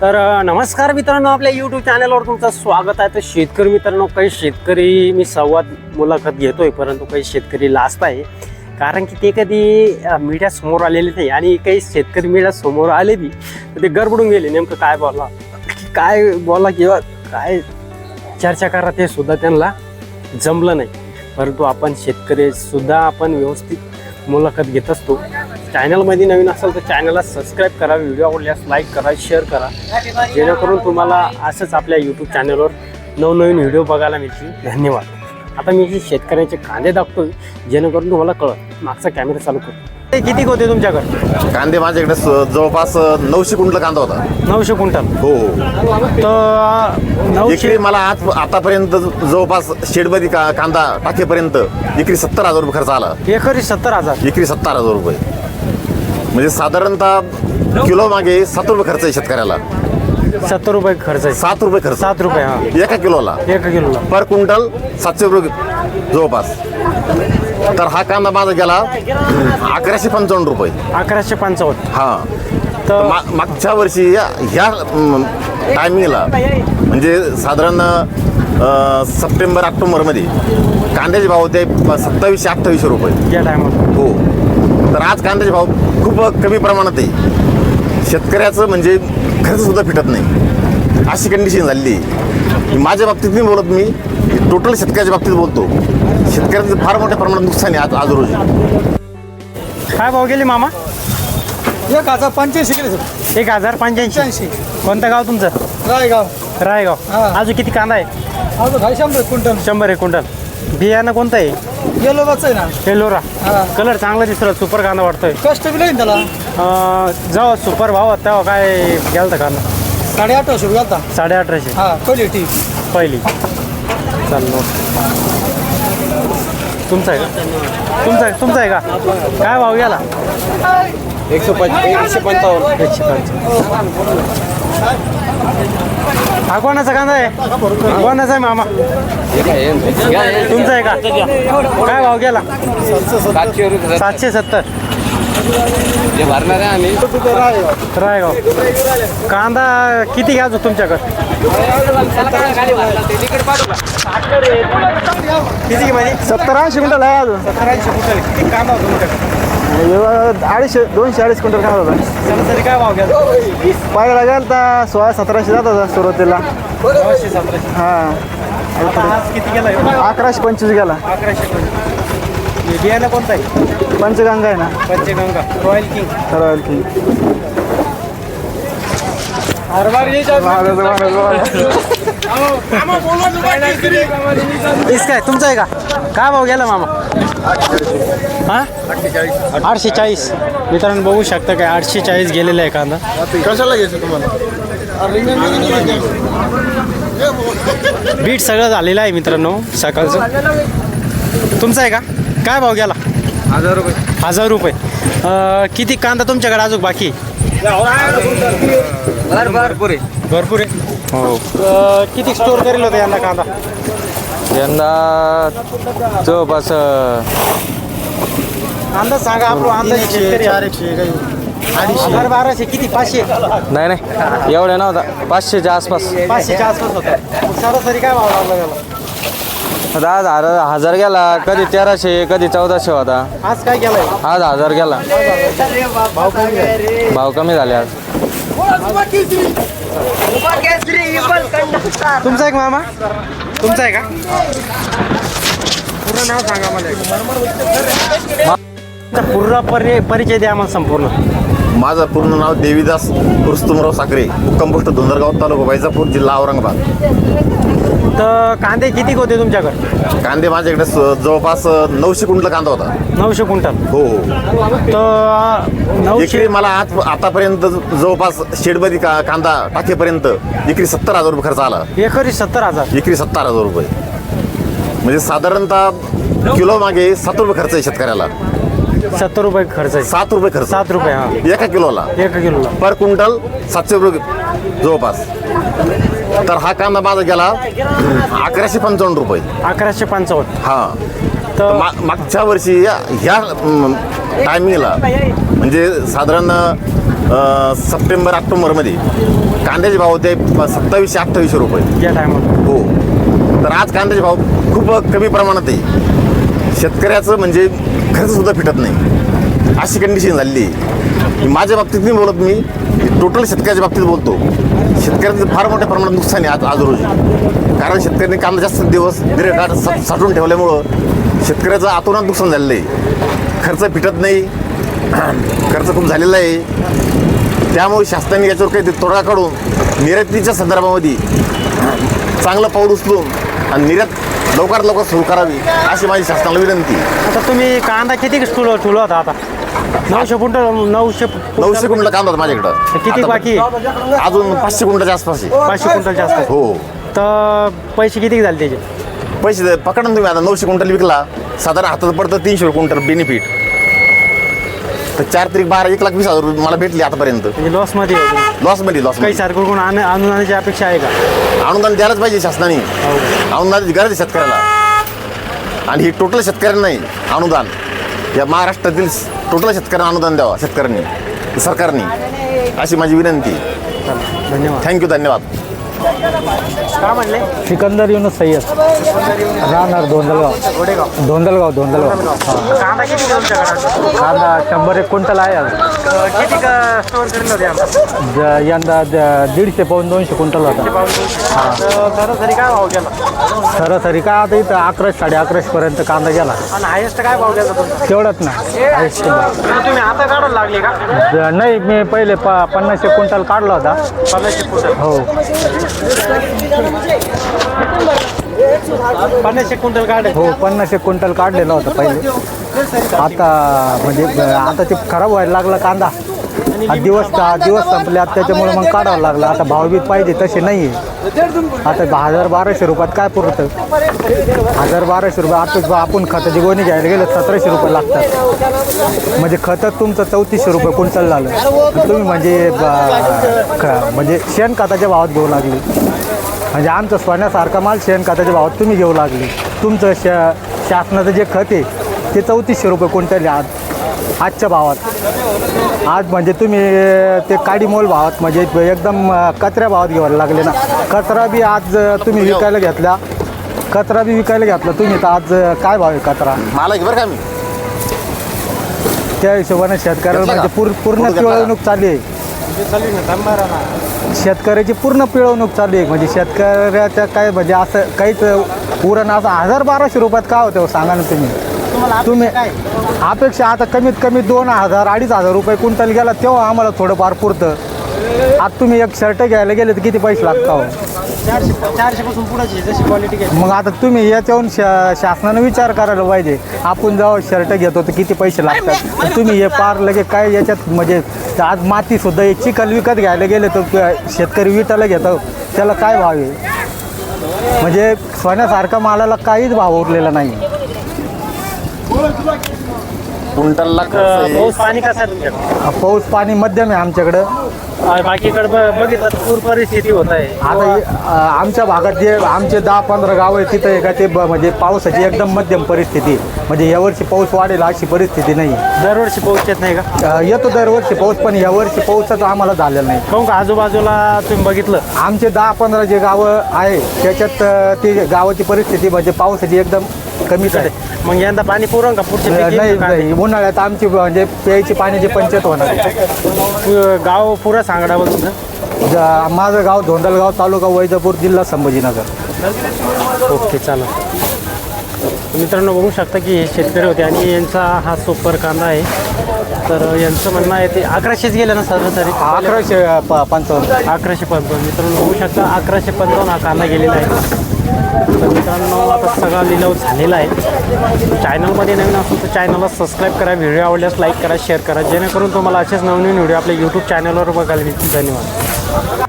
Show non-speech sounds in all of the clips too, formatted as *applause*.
तर नमस्कार मित्रांनो आपल्या यूट्यूब चॅनलवर तुमचं स्वागत आहे. तर शेतकरी मित्रांनो काही शेतकरी मी संवाद मुलाखत घेतोय परंतु काही शेतकरी लास्ट आहे. कारण की ते कधी मीडियासमोर आलेले नाही आणि काही शेतकरी मीडिया समोर आले बी तर ते गडबडून गेले नेमकं काय बोला काय बोला किंवा काय चर्चा करा ते सुद्धा त्यांना जमलं नाही. परंतु आपण शेतकरी सुद्धा आपण व्यवस्थित मुलाखत घेत असतो. चॅनलमध्ये नवीन असेल तर चॅनलला सबस्क्राईब करा व्हिडिओ आवडल्यास लाईक करा शेअर करा. जेणेकरून तुम्हाला असंच आपल्या यूट्यूब चॅनलवर नवनवीन व्हिडिओ बघायला मिळतील. धन्यवाद. आता मी शेतकऱ्याचे कांदे दाखतोय जेणेकरून तुम्हाला कळत मागचा कॅमेरा चालू करतो ते किती होते तुमच्याकडे? कांदे माझ्याकडे जवळपास नऊशे क्विंटल कांदा होता. नऊशे क्विंटल हो. तर मला आज आतापर्यंत जवळपास शेडमध्ये का कांदा टाकेपर्यंत एकरी सत्तर हजार रुपये खर्च आला. एकरी सत्तर हजार? एकरी सत्तर हजार रुपये. म्हणजे साधारणतः किलो मागे सात रुपये खर्च आहे शेतकऱ्याला. सत्तर रुपये खर्च आहे. सात रुपये खर्च. सात रुपये हा. एका किलोला. एका किलोला. पर क्विंटल सातशे रुपये जवळपास. तर हा कांदा माझा गेला अकराशे पंचावन्न रुपये. अकराशे पंचावन्न. हा. तर मा मागच्या वर्षी या ह्या टायमिंगला म्हणजे साधारण अ, सप्टेंबर ऑक्टोबरमध्ये कांद्याचे भाव होते सत्तावीसशे अठ्ठावीसशे रुपये. या टायमाला हो. तर आज कांद्याचे भाव खूप कमी प्रमाणात आहे. शेतकऱ्याचं म्हणजे खर्च सुद्धा फिटत नाही. अशी कंडिशन झालेली आहे. माझ्या बाबतीत नाही बोलत मी टोटल शेतकऱ्याच्या बाबतीत बोलतो. शेतकऱ्याचं फार मोठ्या प्रमाणात नुकसान आहे आज आज रोजी. काय भाव गेले मामा? एक हजार पंच्याऐंशी केले सर. एक हजार पंच्याऐंशी. पंच्याऐंशी. कोणतं गाव तुमचं? रायगाव. रायगाव. हा. अजून किती कांदा आहे? अजून काय शंभर क्विंटल. शंभर एक क्विंटल. बियाणं कोणतं आहे? गेलो बच आहे ना? हा. कलर चांगला दिसला सुपर कांदा वाटतोय. कष्ट बी नाही त्याला. अं, जेव्हा सुपर भाव होता तेव्हा काय गेलता कांदा साडे अठराशे रुपये घालता साडे अठराशे हा क्वालिटी पहिली. चाललो. तुमचा आहे का? तुमचा आहे तुमचा आहे का? काय भाव याला एकशे एकशे पंचावन्न एकशे पंचावन्न हा कोणाचा कांदा आहे? कोणाचा आहे मामा? तुमचा आहे का? काय भाव गेला? सातशे सत्तर. जे भरणार आहे आम्ही. रायगाव. कांदा किती घ्यायचो तुमच्याकडे? किती म्हणजे सत्तर ऐंशी क्विंटल आहे अजून. सत्तर ऐंशी कुठं किती कांदा होता तुमच्याकडे? अडीचशे दोनशे अडीच क्विंटल काय होता. सरासरी काय भाव घ्यायचा? पाहायला गेल तर सोळा सतराशे जात होता सुरुवातीला. नऊशे सतराशे. हा. आता आज किती गेला? अकराशे पंचवीस गेला. अकराशे पंचवीस. हे बियाणं कोणतं आहे? पंचगंगा आहे ना? पंचगंगा. रॉयल किंग रॉयल की तीस काय तुमचं आहे का? काय भाव गेला मामा? हा? आठशे चाळीस मित्रांनो बघू शकता काय आठशे चाळीस गेलेला आहे कांदा. कशाला घ्यायचं तुम्हाला? बीट सगळं झालेलं आहे मित्रांनो सकाळचं. तुमचं आहे का? काय भाव गेला? हजार रुपये. हजार रुपये. अं, किती कांदा तुमच्याकडे अजून बाकी? भरपूर आहे. भरपूर आहे. हो. किती स्टोर करेल होतं यांना कांदा? यंदा जवळपास अंदाज सांगा आपलं अंदाज शेतकरी चार एकशे काही. हजार बाराशे किती? पाचशे? नाही नाही. एवढ्या नव्हता पाचशेच्या आसपास. पाचशेच्या आसपास होता. सरासरी काय भाव लागला त्याला? आज हजार हजार गेला. कधी तेराशे कधी चौदाशे होता. आज काय केलंय? आज हजार गेला. भाव कमी आहे. भाव कमी झाले आज. तुमचा आहे का मामा? तुमचा आहे का? पूर्ण नाव सांगा मला. पूर्ण परि परिचय द्या आम्हाला संपूर्ण. माझं पूर्ण नाव देवीदास रुस्तुमराव साखरे कंपोस्ट धुंदरगाव तालुका वैजापूर जिल्हा औरंगाबाद. तर कांदे किती होते तुमच्याकडे? कांदे माझ्याकडे स- जवळपास नऊशे क्विंटल कांदा होता. नऊशे क्विंटल हो तर नऊशे मला आज आतापर्यंत जवळपास शेडमध्ये का कांदा टाकेपर्यंत एकरी सत्तर हजार रुपये खर्च आला. एकरी सत्तर हजार? एकरी सत्तर हजार रुपये. म्हणजे साधारणतः किलो मागे सात रुपये खर्च आहे शेतकऱ्याला. सत्तर रुपये खर्च आहे. सात रुपये खर्च. सात रुपये हा. एका किलोला. एका किलोला. पर क्विंटल सातशे रुपये जवळपास. तर हा कांदा माझा गेला अकराशे पंचावन्न रुपये. अकराशे पंचावन्न. हा. तर मा मागच्या वर्षी या ह्या टायमिंगला म्हणजे साधारण अं, सप्टेंबर ऑक्टोबरमध्ये कांद्याचे भाव होते सत्तावीसशे अठ्ठावीसशे रुपये. या टायमाला हो. तर आज कांद्याचे भाव खूप कमी प्रमाणात आहे. शेतकऱ्याचं म्हणजे खर्च सुद्धा फिटत नाही. अशी कंडिशन झालेली आहे. माझ्या बाबतीत नाही बोलत मी टोटल शेतकऱ्याच्या बाबतीत बोलतो. शेतकऱ्यांचं फार मोठ्या प्रमाणात नुकसान आहे आज आज रोजी. कारण शेतकऱ्यांनी कांदा जास्त दिवस दीर्घकाळ साठवून ठेवल्यामुळं शेतकऱ्याचं आतोनात नुकसान झालेलं आहे. खर्च फिटत नाही. *clears throat* खर्च खूप झालेला आहे. त्यामुळे शासनाने याच्यावर काही तोडगा काढून निर्यातीच्या संदर्भामध्ये *clears throat* चांगलं पाऊल उचलून आणि निर्यात लवकरात लवकर सुरू करावी अशी माझी शासनाला विनंती आता तुम्ही कांदा किती ठुलो ठुलो होता आता? नऊशे क्विंटल नऊशे नऊशे कुंटल कांदा होता माझ्याकडं. किती आता- बाकी? आहे? अजून पाचशे कुंटलच्या आसपास आहे. पाचशे क्विंटल जास्त हो. तर पैसे किती झाले त्याचे? पैसे दे- पकडा ना तुम्ही आता. नऊशे क्विंटल विकला. साधारण हातात पडतं तीनशे क्विंटल बेनिफिट तर चार तरी बारा एक लाख वीस हजार रुपये मला भेटले आतापर्यंत. म्हणजे लॉसमध्ये आहे. तुम्ही. लॉसमध्ये लॉस काही सरकारकडून आण- अनुदानाची अपेक्षा आहे का? अनुदान द्यायलाच पाहिजे शासनाने. अनुदानाची गरज आहे शेतकऱ्याला. आणि ही टोटल शेतकऱ्यांना नाही अनुदान. या महाराष्ट्रातील टोटल शेतकऱ्यांना अनुदान द्यावा शेतकऱ्यांनी सरकारने. अशी माझी विनंती. धन्यवाद. थँक्यू धन्यवाद. काय म्हणले? सिकंदर युनुस सय्यद. राहणार धोंदलगाव. धोंदलगाव धोंदलगाव. कांदा किती आहे तुमच्याकडे कांदा शंभर एक क्विंटल आहे आज. किती स्टोअर करेल होते आमचा ज- यंदा दीडशे पाऊन दोनशे क्विंटल होता. सरासरी काय भाव गेला? सरासरी काय आता इथं अकराशे साडे अकराशे पर्यंत कांदा गेला. आणि हायेस्ट काय भाव गेला तुमचा? तेवढंच ना. हायस्ट. म्हणजे तुम्ही आता काढायला लागले का? ज- नाही मी पहिले प पन्नासशे क्विंटल काढला होता. पन्नासशे क्विंटल. हो. पन्नासशे क्विंटल काढे हो पन्नासशे क्विंटल काढलेला होता पहिले. आता म्हणजे आता ते खराब व्हायला लागला कांदा. दिवस दिवस संपले आता त्याच्यामुळे मग काढावं लागलं. आता भाव बी पाहिजे तसे नाही आता हजार बाराशे रुपयात काय पुरतं? हजार बाराशे रुपये आता आपण खताची गोणी घ्यायला गेलं सतराशे रुपये लागतात. म्हणजे खतं तुमचं चौतीसशे रुपये क्विंटल झालं. तुम्ही म्हणजे म्हणजे शेणखताच्या भावात घेऊ लागली. म्हणजे आमचं सोन्यासारखा माल शेणखताच्या भावात तुम्ही घेऊ लागले. तुमचं श शासनाचं जे खत आहे ते चौतीसशे रुपये क्विंटल आहे आज. आजच्या भावात. आज म्हणजे तुम्ही ते काडी मोल भावात म्हणजे एकदम कचऱ्या भावात घ्यायला लागले ना. कचरा बी आज तुम्ही विकायला घेतला. कचरा बी विकायला घेतला. तुम्ही तर आज काय भाव आहे कचरा? मला बरं का मी. त्या हिशोबाने शेतकऱ्याला? म्हणजे पूर पूर्ण? पिळवणूक चालली आहे. शेतकऱ्याची पूर्ण पिळवणूक चालू आहे. म्हणजे शेतकऱ्याच्या काय म्हणजे असं काहीच पुरण असं हजार बाराशे रुपयात काय होतं हो सांगा ना तुम्ही. तुम्ही अपेक्षा आता कमीत कमी दोन हजार अडीच हजार रुपये क्विंटल गेला तेव्हा आम्हाला थोडंफार पुरतं. आता तुम्ही एक शर्ट घ्यायला गेले तर किती पैसे लागता हो? चारशे चारशे पासून पुढे जशी क्वालिटी घ्यायची. मग आता तुम्ही याच्याहून शा शासनानं विचार करायला पाहिजे. आपण जेव्हा शर्ट घेतो तर किती पैसे लागतात? तुम्ही हे पार लगे काय याच्यात म्हणजे आज मातीसुद्धा एक चिखल विकत घ्यायला गेले तर शेतकरी विटायला घेतो त्याला काय भाव आहे? म्हणजे सोन्यासारखा मालाला काहीच भाव उरलेला नाही. पाऊस पाणी कसं आहे तुमच्याकडे? पाऊस पाणी मध्यम आहे आमच्याकडं. बाकीकडे ब- बघितलं तर पूर परिस्थिती होत आहे. आता हे, अ, आमच्या भागात जे आमचे दहा पंधरा गाव आहे तिथं आहे का ते ब- म्हणजे पावसाची एकदम मध्यम परिस्थिती. म्हणजे यावर्षी पाऊस वाढेल अशी परिस्थिती नाही. दरवर्षी पाऊस येत नाही का? अ, येतो दरवर्षी पाऊस पण यावर्षी पाऊसच आम्हाला झालेला नाही. काहून का? आजूबाजूला तुम्ही बघितलं? आमचे दहा पंधरा जे गावं आहे त्याच्यात अ, ती गावाची परिस्थिती म्हणजे पावसाची एकदम कमीच आहे. मग यंदा पाणी पुरण का? पुढचे नाही उन्हाळ्यात आमची म्हणजे प्यायची पाण्याची पंचायत होणार पु- गाव पुरा सांगडा ज- माझं गाव धोंडलगाव तालुका वैजापूर जिल्हा संभाजीनगर. ओके चालेल. मित्रांनो बघू शकता की हे शेतकरी होते आणि यांचा हा सुपर कांदा आहे. तर यांचं म्हणणं आहे ते अकराशेच गेलं ना सरासरी अकराशे प- पंचावन्न. अकराशे पंचावन्न. मित्रांनो बघू शकता अकराशे पंचावन्न हा कांदा गेलेला आहे. तर मित्रांनो आता सगळा लिलाव झालेला आहे. चॅनलमध्ये नवीन असेल तर चॅनलला सबस्क्राईब करा व्हिडिओ आवडल्यास लाईक करा शेअर करा. जेणेकरून तुम्हाला असेच नवनवीन व्हिडिओ आपल्या यूट्यूब चॅनलवर बघायला मिळतील धन्यवाद.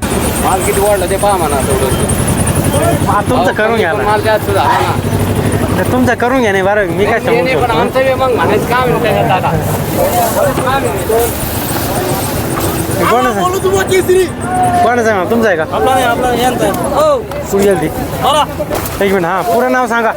माल किती वाढलं ते पहा म्हणा थोडं हा, तुमचं करून घ्या ना. माल जास्त झाला ना. तर तुमचं करून घ्या नाही बरं मी काय ते नाही, पण सांगू आमचं बी मग म्हणायचं काम आहे त्याच्यात आता. कोणाचं आहे? तुमचं आहे का? आपला आपला यांचं कुठे गेली एक मिनिट हां पुरं नाव सांगा.